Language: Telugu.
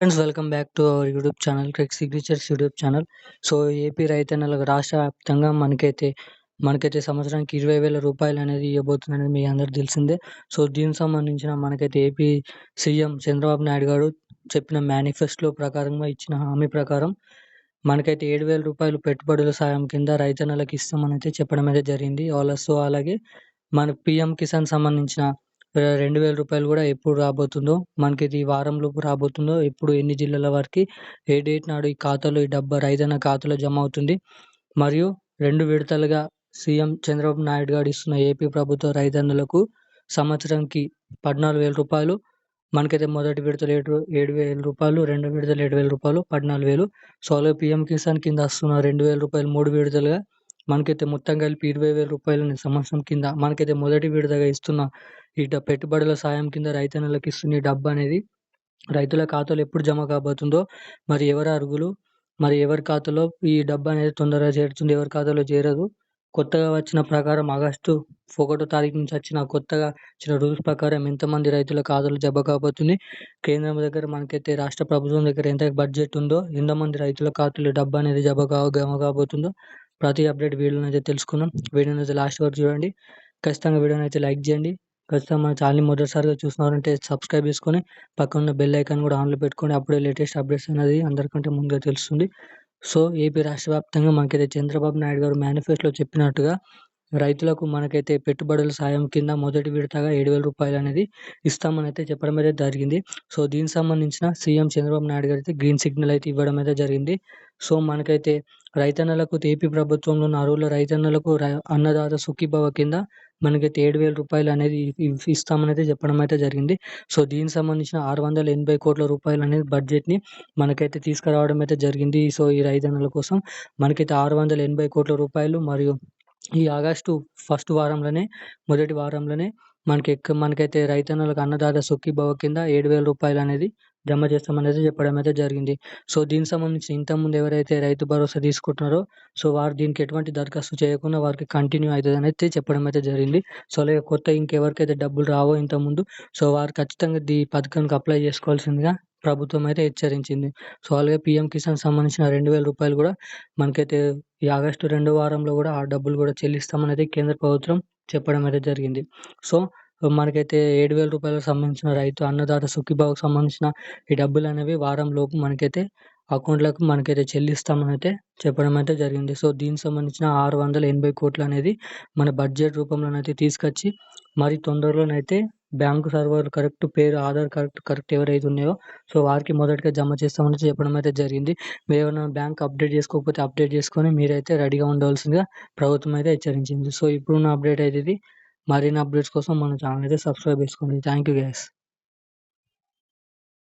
Friends welcome back to our YouTube channel Crick Signatures YouTube channel so AP రైతన్నలకు రాష్ట్ర వ్యాప్తంగా మనకైతే మనకైతే సంవత్సరానికి ఇరవై వేల రూపాయలు అనేది ఇవ్వబోతుందనేది మీ అందరికి తెలిసిందే. సో దీనికి సంబంధించిన మనకైతే ఏపీ సీఎం చంద్రబాబు నాయుడు గారు చెప్పిన మేనిఫెస్టో ప్రకారంగా ఇచ్చిన హామీ ప్రకారం మనకైతే ఏడు వేల రూపాయలు పెట్టుబడుల సాయం కింద రైతన్నలకు ఇస్తామని అయితే చెప్పడం అయితే జరిగింది. వాళ్ళ సో అలాగే మన పిఎం కిసాన్ సంబంధించిన రెండు వేల రూపాయలు కూడా ఎప్పుడు రాబోతుందో మనకి ఇది ఈ వారంలోపు రాబోతుందో ఎప్పుడు ఎన్ని జిల్లాల వరకు ఏ డేట్ నాడు ఈ ఖాతాలో ఈ డబ్బా రైతన్న ఖాతాలో జమ అవుతుంది. మరియు రెండు విడతలుగా సీఎం చంద్రబాబు నాయుడు గారు ఇస్తున్న ఏపీ ప్రభుత్వ రైతన్నులకు సంవత్సరంకి పద్నాలుగు వేల రూపాయలు మనకైతే మొదటి విడతలు ఏడు ఏడు వేల రూపాయలు రెండు విడతలు ఏడు వేల రూపాయలు పద్నాలుగు వేలు. సో అలాగే పిఎం కిసాన్ కింద వస్తున్న రెండు వేల రూపాయలు మూడు విడతలుగా మనకైతే మొత్తం కలిపి ఇరవై వేల రూపాయలని సంవత్సరం కింద మనకైతే మొదటి విడతగా ఇస్తున్న ఈ పెట్టుబడుల సాయం కింద రైతన్నలకు ఇస్తున్న డబ్బు అనేది రైతుల ఖాతాలో ఎప్పుడు జమ కాబోతుందో మరి ఎవరు అర్హులు మరి ఎవరి ఖాతాలో ఈ డబ్బు అనేది తొందరగా చేరుతుంది ఎవరి ఖాతాలో చేరదు. కొత్తగా వచ్చిన ప్రకారం ఆగస్టు ఒకటో తారీఖు నుంచి వచ్చిన కొత్తగా వచ్చిన రూల్స్ ప్రకారం ఎంతమంది రైతుల ఖాతాలు జమ కాబోతుంది. కేంద్రం దగ్గర మనకైతే రాష్ట్ర ప్రభుత్వం దగ్గర ఎంత బడ్జెట్ ఉందో ఎంతమంది రైతుల ఖాతాలో డబ్బు అనేది జమ కా జమ కాబోతుందో ప్రతి అప్డేట్ వీడియోని అయితే తెలుసుకుందాం. వీడియోని అయితే లాస్ట్ వరకు చూడండి. ఖచ్చితంగా వీడియోని అయితే లైక్ చేయండి. ఖచ్చితంగా మన ఛానల్ని మొదటిసారిగా చూస్తున్నారంటే సబ్స్క్రైబ్ చేసుకొని పక్కన ఉన్న బెల్ ఐకాన్ కూడా ఆన్లో పెట్టుకొని అప్పుడే లేటెస్ట్ అప్డేట్స్ అనేది అందరికంటే ముందుగా తెలుస్తుంది. సో ఏపీ రాష్ట్ర వ్యాప్తంగా మనకైతే చంద్రబాబు నాయుడు గారు మేనిఫెస్టోలో చెప్పినట్టుగా రైతులకు మనకైతే పెట్టుబడుల సాయం కింద మొదటి విడతగా ఏడు వేల రూపాయలు అనేది ఇస్తామని అయితే చెప్పడం అయితే జరిగింది. సో దీనికి సంబంధించిన సీఎం చంద్రబాబు నాయుడు గారు అయితే గ్రీన్ సిగ్నల్ అయితే ఇవ్వడం అయితే జరిగింది. సో మనకైతే రైతన్నలకు ఏపీ ప్రభుత్వంలో ఉన్న అరువుల రైతన్నలకు అన్నదాత సుఖీభవ కింద మనకైతే ఏడు వేల రూపాయలు అనేది ఇస్తామని అయితే చెప్పడం అయితే జరిగింది. సో దీనికి సంబంధించిన ఆరు వందల ఎనభై కోట్ల రూపాయలు అనేది బడ్జెట్ని మనకైతే తీసుకురావడం అయితే జరిగింది. సో ఈ రైతన్నల కోసం మనకైతే ఆరు వందల ఎనభై కోట్ల రూపాయలు మరియు ఈ ఆగస్టు ఫస్ట్ వారంలోనే మొదటి వారంలోనే మనకి మనకైతే రైతన్నలకు అన్నదాత సుఖీభవ కింద ఏడు వేల రూపాయలు అనేది జమ చేస్తామనేది చెప్పడం అయితే జరిగింది. సో దీనికి సంబంధించి ఇంతకుముందు ఎవరైతే రైతు భరోసా తీసుకుంటున్నారో సో వారు దీనికి ఎటువంటి దరఖాస్తు చేయకుండా వారికి కంటిన్యూ అవుతుంది అయితే చెప్పడం అయితే జరిగింది. సో అలాగే కొత్త ఇంకెవరికైతే డబ్బులు రావో ఇంతకుముందు సో వారు ఖచ్చితంగా ఈ పథకానికి అప్లై చేసుకోవాల్సిందిగా ప్రభుత్వం అయితే హెచ్చరించింది. సో అలాగే పిఎం కిసాన్ సంబంధించిన రెండు వేల రూపాయలు కూడా మనకైతే ఈ ఆగస్టు రెండో వారంలో కూడా ఆ డబ్బులు కూడా చెల్లిస్తామని అయితే కేంద్ర ప్రభుత్వం చెప్పడం అయితే జరిగింది. సో మనకైతే ఏడు వేల రూపాయలకు సంబంధించిన రైతు అన్నదాత సుఖీభావకు సంబంధించిన ఈ డబ్బులు అనేవి వారం లోపు మనకైతే అకౌంట్లకు మనకైతే చెల్లిస్తామని అయితే చెప్పడం అయితే జరిగింది. సో దీనికి సంబంధించిన ఆరు వందల ఎనభై కోట్లు అనేది మన బడ్జెట్ రూపంలోనైతే తీసుకొచ్చి మరి తొందరలోనైతే బ్యాంకు సర్వర్ కరెక్ట్ పేరు ఆధార్ కరెక్ట్ కరెక్ట్ ఎవరైతే ఉన్నాయో సో వారికి మొదటిగా జమ చేస్తామని చెప్పడం అయితే జరిగింది. మీరు ఏమైనా బ్యాంక్ అప్డేట్ చేసుకోకపోతే అప్డేట్ చేసుకొని మీరైతే రెడీగా ఉండవలసిందిగా ప్రభుత్వం అయితే హెచ్చరించింది. సో ఇప్పుడున్న అప్డేట్ అయితే ఇది. మరిన్ని అప్డేట్స్ కోసం మన ఛానల్ అయితే సబ్స్క్రైబ్ చేసుకోండి. Thank you guys